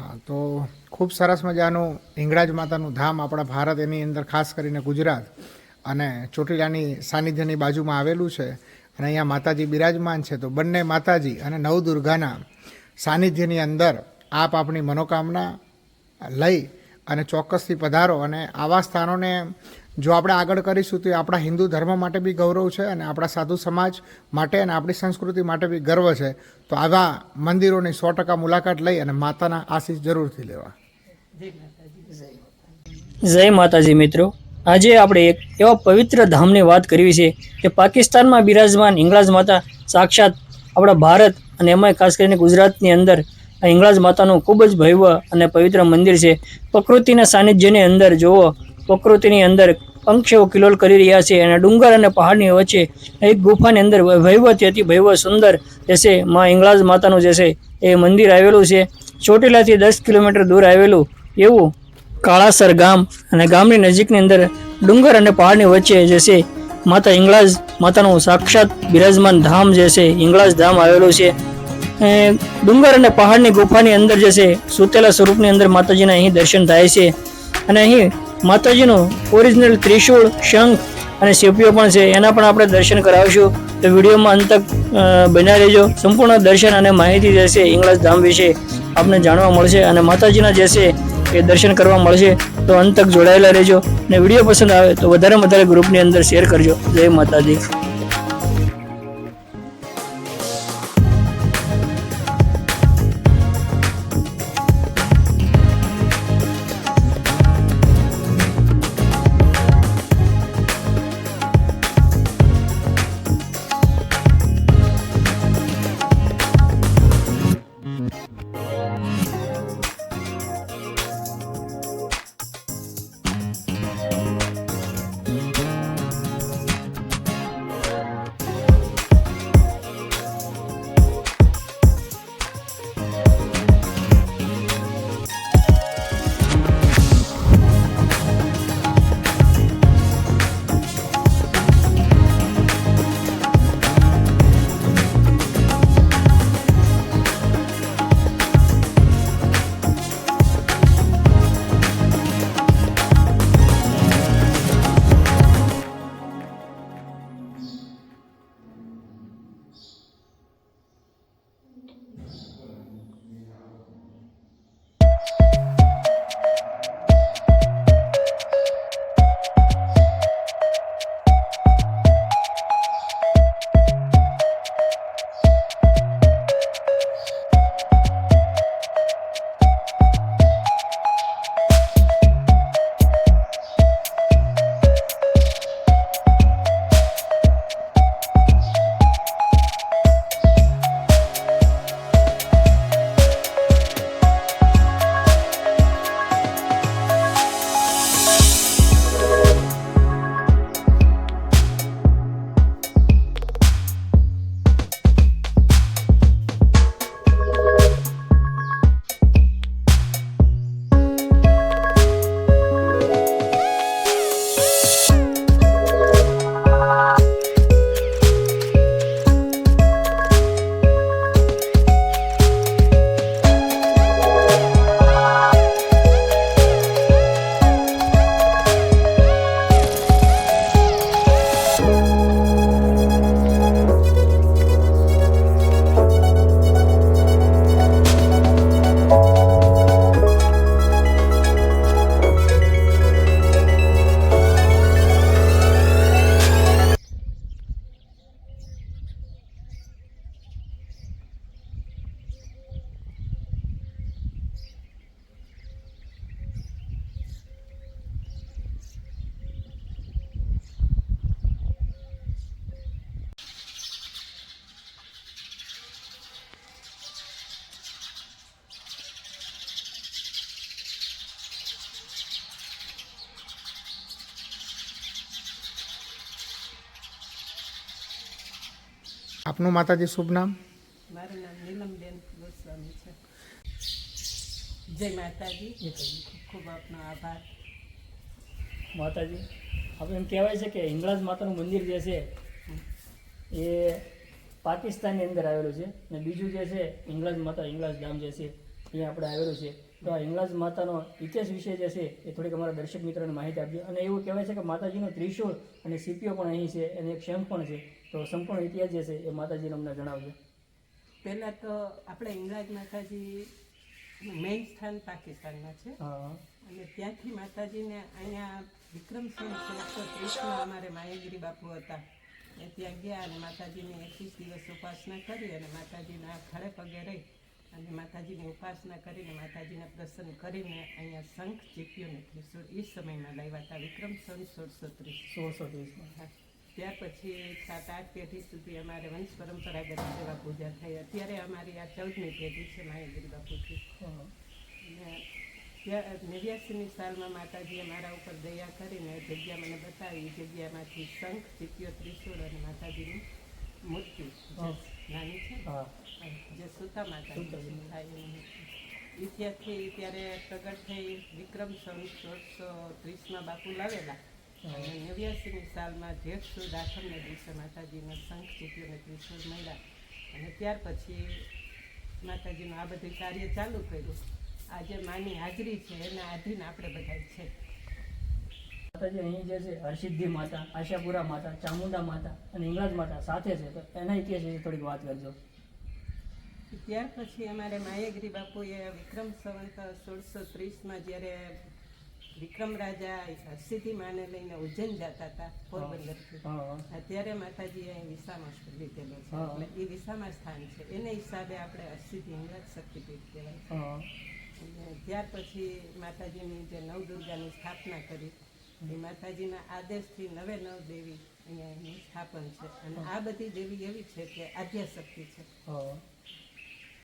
હા, તો ખૂબ સરસ મજાનું હિંગળાજ માતાનું ધામ આપણા ભારત, એની અંદર ખાસ કરીને ગુજરાત અને ચોટીલાની સાનિધ્યની બાજુમાં આવેલું છે અને અહીંયા માતાજી બિરાજમાન છે. તો બંને માતાજી અને નવદુર્ગાના સાનિધ્યની અંદર આપ આપની મનોકામના લઈ અને ચોક્કસથી પધારો અને આવા સ્થાનોને જો આપણે આગળ કરીશું તો એ આપણા હિન્દુ ધર્મ માટે બી ગૌરવ છે અને આપણા સાધુ સમાજ માટે અને આપણી સંસ્કૃતિ માટે બી ગર્વ છે. તો આવા મંદિરોની સો ટકા મુલાકાત લઈ અને માતાના આશીષ જરૂરથી લેવા. જય માતાજી મિત્રો. આજે આપણે એક એવા પવિત્ર ધામની વાત કરવી છે કે પાકિસ્તાનમાં બિરાજમાન ઇંગલાજ માતા સાક્ષાત આપણા ભારત અને એમાં ખાસ કરીને ગુજરાતની અંદર આ હિંગળાજ માતાનું ખૂબ જ ભવ્ય અને પવિત્ર મંદિર છે. પ્રકૃતિના સાનિધ્યની અંદર જુઓ, પ્રકૃતિની અંદર પંખીઓ કિલોલ કરી રહ્યા છે અને ડુંગર અને પહાડની વચ્ચે એક ગુફાની અંદર ભવ્યથી અતિ ભવ્ય સુંદર જશે માં ઇંગળાજ માતાનું જે છે એ મંદિર આવેલું છે. ચોટીલાથી દસ કિલોમીટર દૂર આવેલું એવું કાળાસર ગામ અને ગામની નજીકની અંદર ડુંગર અને પહાડની વચ્ચે જે છે માતા ઇંગળાજ માતાનું સાક્ષાત બિરાજમાન ધામ જે છે હિંગળાજ ધામ આવેલું છે. ડુંગર અને પહાડની ગુફાની અંદર જે છે સુતેલા સ્વરૂપની અંદર માતાજીના અહીં દર્શન થાય છે. અને અહીં માતાજીનું ઓરિજિનલ ત્રિશૂળ, શંખ અને સેપીઓ પણ છે. એના પણ આપણે દર્શન કરાવીશું. તો વિડીયોમાં અંત તક બન્યા રહેજો. સંપૂર્ણ દર્શન અને માહિતી જે છે ધામ વિશે આપને જાણવા મળશે અને માતાજીના જે છે એ દર્શન કરવા મળશે. તો અંત તક જોડાયેલા રહેજો. અને વીડિયો પસંદ આવે તો વધારે વધારે ગ્રુપની અંદર શેર કરજો. જય માતાજી. આપનું માતાજી શુભ નામ? મારું નામ નીલમબેન ગોસ્વામી છે. જય માતાજી. ખૂબ ખૂબ આપનો આભાર. માતાજી આપણે એમ કહેવાય છે કે હિંગળાજ માતાનું મંદિર જે છે એ પાકિસ્તાનની અંદર આવેલું છે અને બીજું જે છે હિંગળાજ માતા હિંગળાજ ધામ જે છે એ આપણે આવેલું છે. તો આ હિંગળાજ માતાનો ઇતિહાસ વિશે જે છે એ થોડીક અમારા દર્શક મિત્રોને માહિતી આપજો. અને એવું કહેવાય છે કે માતાજીનો ત્રિશૂળ અને સીપીઓ પણ અહીં છે અને એક શંખ પણ છે. તો સંપૂર્ણ ઇતિહાસ જે છે એ માતાજીને અમને જણાવજો. પહેલાં તો આપણે ઇંગરાજ માતાજી મેઇન સ્થાન પાકિસ્તાનમાં છે. હા. અને ત્યાંથી માતાજીને અહીંયા વિક્રમ સંત સોળસો ત્રીસમાં અમારે માયાગીરી બાપુ હતા. એ ત્યાં ગયા અને માતાજીની એકવીસ દિવસ ઉપાસના કરી અને માતાજીના ખડે પગે રહી અને માતાજીની ઉપાસના કરીને માતાજીને પ્રસન્ન કરીને અહીંયા શંખ ચીપ્યું ને ત્રિશૂળ એ સમયમાં લાવ્યા હતા. વિક્રમ સંત સોળસો ત્રીસ. સોળસો ત્રીસમાં. હા. ત્યાર પછી સાત આઠ પેઢી સુધી અમારે વંશ પરંપરાગત સેવા પૂજા થઈ. અત્યારે અમારી આ ચૌદમી પેઢી છે માયાગીરી બાપુથી હા. નેવ્યાસીની સાલમાં માતાજીએ મારા ઉપર દયા કરીને જગ્યા મને બતાવી. જગ્યામાંથી શંખ ચીપિયો ત્રિશુળ અને માતાજીની મૂર્તિ નાની છે જે સુતા માતાજી થાય ત્યાંથી ત્યારે પ્રગટ થઈ વિક્રમ સંત સોળસો ત્રીસમાં બાપુ લાવેલા. નેવ્યાસીની સાલમાં જેઠ સુદ આઠમને દિવસે માતાજીનો શંખ જીત્યો અને ત્રિશૂળ મળ્યા. અને ત્યાર પછી માતાજીનું આ બધું કાર્ય ચાલુ કર્યું. આજે માની હાજરી છે એના આધીન આપણે બધા છે. માતાજી અહીં જે છે હરસિદ્ધિ માતા આશાપુરા માતા ચામુંડા માતા અને હિંગળાજ માતા સાથે છે. તો એના ઇતિહાસ થોડીક વાત કરજો. ત્યાર પછી અમારે માયાગીરી બાપુએ વિક્રમ સંવંત સોળસો ત્રીસમાં જ્યારે વિક્રમ રાજા હરસિદ્ધિ માને લઈને ઉજ્જૈન જતા હતા પોરબંદરથી અત્યારે માતાજી અહીં વિસામાં લીધેલો છે. એટલે એ વિસામાં સ્થાન છે. એને હિસાબે આપણે અસિદ્ધિ હિંગળાજ શક્તિપીઠ કહેવાય અને ત્યાર પછી માતાજીની જે નવદુર્ગાની સ્થાપના કરી એ માતાજીના આદેશથી નવે નવ દેવી અહીંયા સ્થાપન છે. અને આ બધી દેવી એવી છે કે આદ્ય શક્તિ છે